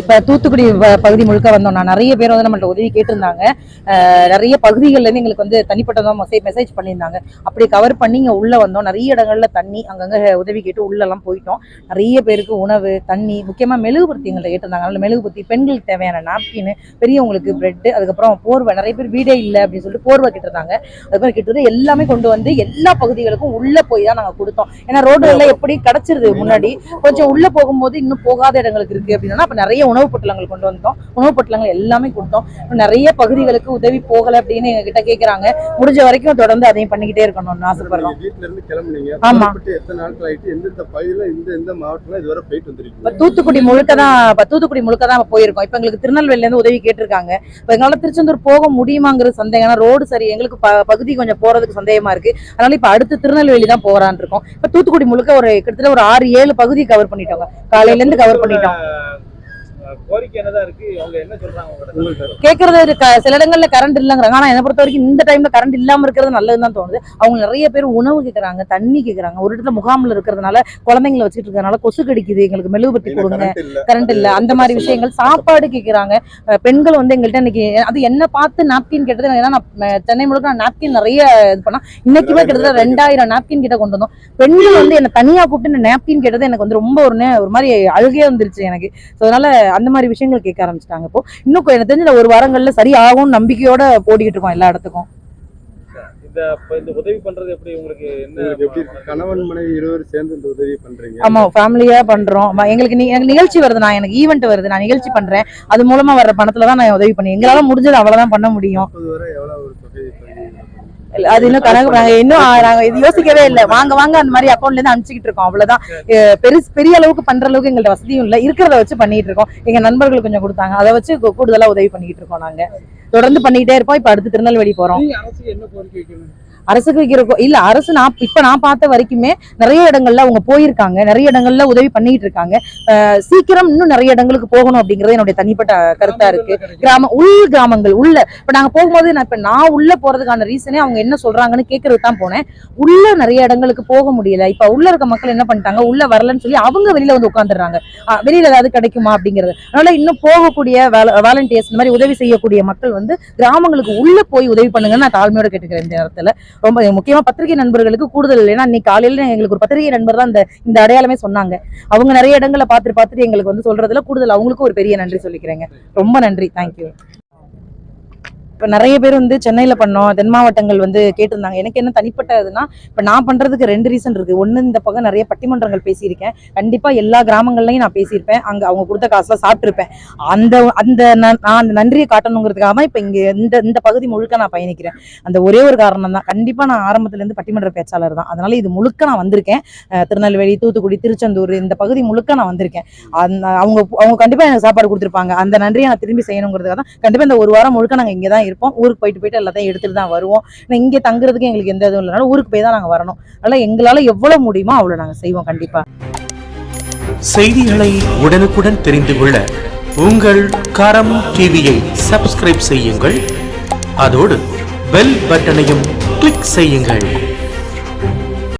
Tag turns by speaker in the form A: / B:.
A: இப்போ தூத்துக்குடி பகுதி முழுக்க வந்தோம் நான் நிறைய பேர் வந்து நம்மள்ட்ட உதவி கேட்டிருந்தாங்க. நிறைய பகுதிகள்ல இருந்து எங்களுக்கு வந்து தனிப்பட்டதான் மெசேஜ் மெசேஜ் பண்ணியிருந்தாங்க. அப்படி கவர் பண்ணி இங்க உள்ள வந்தோம். நிறைய இடங்கள்ல தண்ணி அங்கங்கே உதவி கேட்டு உள்ளெல்லாம் போயிட்டோம். நிறைய பேருக்கு உணவு தண்ணி முக்கியமா மெழுகுபர்த்தி எங்கள்கிட்ட கேட்டிருந்தாங்க அதனால் மெழுகுபர்த்தி பெண்களுக்கு தேவையான நாப்கின் பெரியவங்களுக்கு பிரெட்டு அதுக்கப்புறம் போர்வை நிறைய பேர் வீடே இல்லை அப்படின்னு சொல்லிட்டு போர்வை கேட்டிருந்தாங்க. அதுக்கப்புறம் கிட்டத்தட்ட எல்லாமே கொண்டு வந்து எல்லா பகுதிகளுக்கும் உள்ளே போய் தான் நாங்கள் கொடுத்தோம். ஏன்னா ரோடு எல்லாம் எப்படி கிடைச்சிருது முன்னாடி? கொஞ்சம் உள்ளே போகும்போது இன்னும் போகாத இடங்களுக்கு இருக்குது அப்படின்னா அப்போ நிறைய உணவு பொட்டலங்கள் கொண்டு வந்தோம் உணவு பொட்டலங்கள் எல்லாமே கொடுத்தோம். நிறைய பகுதிகளுக்கு உதவி போகல அப்படின்னு எங்க கிட்ட கேக்குறாங்க. முடிஞ்ச வரைக்கும் தொடர்ந்து அதையும் பண்ணிக்கிட்டே இருக்கணும்னு ஆசைப்படுறோம். தூத்துக்குடி முழுக்க தான் இப்ப தூத்துக்குடி முழுக்க தான் போயிருக்கோம். இப்ப எங்களுக்கு திருநெல்வேலில இருந்து உதவி கேட்டிருக்காங்க. இப்ப எங்களால திருச்செந்தூர் போக முடியுமாங்கிறது சந்தேகம். ஏன்னா ரோடு சரி எங்களுக்கு பகுதி கொஞ்சம் போறதுக்கு சந்தேகமா இருக்கு. அதனால இப்ப அடுத்து திருநெல்வேலி தான் போறான் இருக்கோம். இப்ப தூத்துக்குடி முழுக்க ஒரு கிட்டத்தட்ட ஒரு ஆறு ஏழு பகுதி கவர் பண்ணிட்டோங்க. காலையில இருந்து கவர் பண்ணிட்டோம். கேட்கறது சில இடங்கள்ல கரண்ட் இல்லைங்கிறாங்க. ஆனா என்னை பொறுத்த வரைக்கும் இந்த டைம்ல கரண்ட் இல்லாம இருக்கிறது நல்லதுன்னு தான் தோணுது. அவங்க நிறைய பேர் உணவு கேக்குறாங்க தண்ணி கேக்குறாங்க. ஒரு இடத்துல முகாம்ல இருக்கிறதுனால குழந்தைங்களை வச்சுட்டு இருக்கிறதுனால கொசு கடிக்குது எங்களுக்கு
B: ஏன்னா
A: கொடுங்க. கரண்ட் இல்ல. அந்த மாதிரி விஷயங்கள் சாப்பாடு கேக்குறாங்க. அஹ் பெண்கள் வந்து எங்கள்கிட்ட இன்னைக்கு அது என்ன பார்த்து நாப்கின் கேட்டது ஏன்னா நான் சென்னை முழுக்க நான் நாப்கின் நிறைய இது பண்ணா இன்னைக்குமே கிட்டத்தட்ட ரெண்டாயிரம் நாப்கின் கிட்ட கொண்டு வந்தோம். பெண்கள் வந்து என்ன தனியா கூப்பிட்டு நாப்கின் கேட்டது எனக்கு வந்து ரொம்ப ஒரு மாதிரி அழுகே வந்துருச்சு எனக்கு. அதனால அந்த மாதிரி விஷயங்கள் கேட்க ஆரம்பிச்சிட்டாங்க இப்போ. இன்னும் எனக்கு தெரிஞ்ச ஒரு வாரங்கள்ல சரி ஆகும் நம்பிக்கையோட ஓடிக்கிட்டு இருக்கோம் எல்லா இடத்துக்கும்.
C: இந்த இப்ப இந்த உதவி பண்றது எப்படி உங்களுக்கு என்ன
B: உங்களுக்கு எப்படி இருக்கு? கணவன் மனைவி இருவரும் சேர்ந்து இந்த உதவி பண்றீங்க.
A: ஆமா ஃபேமிலியா பண்றோம். எங்களுக்கு நிகழ்ச்சி வருது நான் எனக்கு ஈவெண்ட் வருது. நான் நிகழ்ச்சி பண்றேன். அது மூலமா வர்ற பணத்துல தான் நான் உதவி பண்ணி எங்களால முடிஞ்சது அவ்வளவுதான் பண்ண முடியும். அது இன்னும் கணக்கு நாங்க இன்னும் நாங்க இது யோசிக்கவே இல்லை. வாங்க வாங்க அந்த மாதிரி அக்கௌண்ட்ல இருந்து அனுப்பிச்சிட்டு இருக்கோம். அவ்வளவுதான். பெருசு பெரிய அளவுக்கு பண்ற அளவுக்கு எங்கள்ட்ட வசதியும் இல்ல. இருக்கிறத வச்சு பண்ணிட்டு இருக்கோம். எங்க நண்பர்கள் கொஞ்சம் கொடுத்தாங்க. அதை வச்சு கூடுதலா உதவி பண்ணிட்டு இருக்கோம் நாங்க. தொடர்ந்து பண்ணிக்கிட்டே இருப்போம். இப்ப அடுத்து திருநெல்வேலி போறோம்.
C: அரசுக்கு என்ன கோரிக்கை வைக்கணும்
A: அரசுக்கு வைக்கிற கோ- இல்ல அரசு நான் இப்ப நான் பார்த்த வரைக்குமே நிறைய இடங்கள்ல அவங்க போயிருக்காங்க. நிறைய இடங்கள்ல உதவி பண்ணிட்டு இருக்காங்க. சீக்கிரம் இன்னும் நிறைய இடங்களுக்கு போகணும் அப்படிங்கறது என்னுடைய தனிப்பட்ட கருத்தா இருக்கு. கிராம உள் கிராமங்கள் உள்ள. இப்ப நாங்க போகும்போது நான் இப்ப நான் உள்ள போறதுக்கான ரீசனே அவங்க என்ன சொல்றாங்கன்னு கேட்கறதுக்கு தான் போனேன். உள்ள நிறைய இடங்களுக்கு போக முடியல. இப்ப உள்ள இருக்க மக்கள் என்ன பண்ணிட்டாங்க? உள்ள வரலன்னு சொல்லி அவங்க வெளியில வந்து உட்காந்துடுறாங்க வெளியில ஏதாவது கிடைக்குமா அப்படிங்கிறது. அதனால இன்னும் போகக்கூடிய வாலண்டியர்ஸ் இந்த மாதிரி உதவி செய்யக்கூடிய மக்கள் வந்து கிராமங்களுக்கு உள்ள போய் உதவி பண்ணுங்கன்னு நான் தாழ்மையோட கேட்டுக்கிறேன் இந்த நேரத்துல. ரொம்ப முக்கியமா பத்திரிகை நண்பர்களுக்கு கூடுதல் ஏன்னா இன்னைக்கு காலையில எங்களுக்கு ஒரு பத்திரிகை நண்பர் தான் இந்த இந்த அடையாளமே சொன்னாங்க. அவங்க நிறைய இடங்களை பார்த்துட்டு பார்த்துட்டு எங்களுக்கு வந்து சொல்றதுல கூடுதல் அவங்களுக்கும் ஒரு பெரிய நன்றி சொல்லிக்கிறேங்க. ரொம்ப நன்றி. தேங்க்யூ இப்போ நிறைய பேர் வந்து சென்னையில் பண்ணோம் தென் மாவட்டங்கள் வந்து கேட்டிருந்தாங்க. எனக்கு என்ன தனிப்பட்ட இதுனா இப்போ நான் பண்ணுறதுக்கு ரெண்டு ரீசன் இருக்குது ஒன்று இந்த பக்கம் நிறைய பட்டிமன்றங்கள் பேசியிருக்கேன். கண்டிப்பாக எல்லா கிராமங்கள்லையும் நான் பேசியிருப்பேன். அங்கே அவங்க கொடுத்த காசுல சாப்பிட்ருப்பேன் அந்த அந்த ந- நான் அந்த நன்றியை காட்டணுங்கிறதுக்காக தான் இப்போ இங்கே இந்த இந்த பகுதி முழுக்க நான் பயணிக்கிறேன். அந்த ஒரே ஒரு காரணம் தான். கண்டிப்பாக நான் ஆரம்பத்துலேருந்து பட்டிமன்ற பேச்சாளர் தான். அதனால இது முழுக்க நான் வந்திருக்கேன். திருநெல்வேலி தூத்துக்குடி திருச்செந்தூர் இந்த பகுதி முழுக்க நான் வந்திருக்கேன். அந்த அவங்க அவங்க கண்டிப்பாக எனக்கு சாப்பாடு கொடுத்துருப்பாங்க. அந்த நன்றியை நான் திரும்பி செய்யணுங்கிறதுக்காக தான் கண்டிப்பாக இந்த ஒரு வாரம் முழுக்க நாங்கள் இங்கே தான் இருப்போம். ஊருக்கு போயிட்டு போயிட்டு எல்லாத்தையும் எடுத்துட்டு தான் வருவோம். ஆனால் இங்கே தங்குறதுக்கு எங்களுக்கு எந்த இதுவும் இல்லைனாலும் ஊருக்கு போய் தான் நாங்கள் வரணும். அதனால் எங்களால் எவ்வளோ முடியுமோ அவ்வளோ நாங்கள் செய்வோம் கண்டிப்பாக
D: செய்திகளை உடனுக்குடன் தெரிந்து கொள்ள உங்கள் கரம் டிவியை சப்ஸ்கிரைப் செய்யுங்கள். அதோடு பெல் பட்டனையும் கிளிக் செய்யுங்கள்.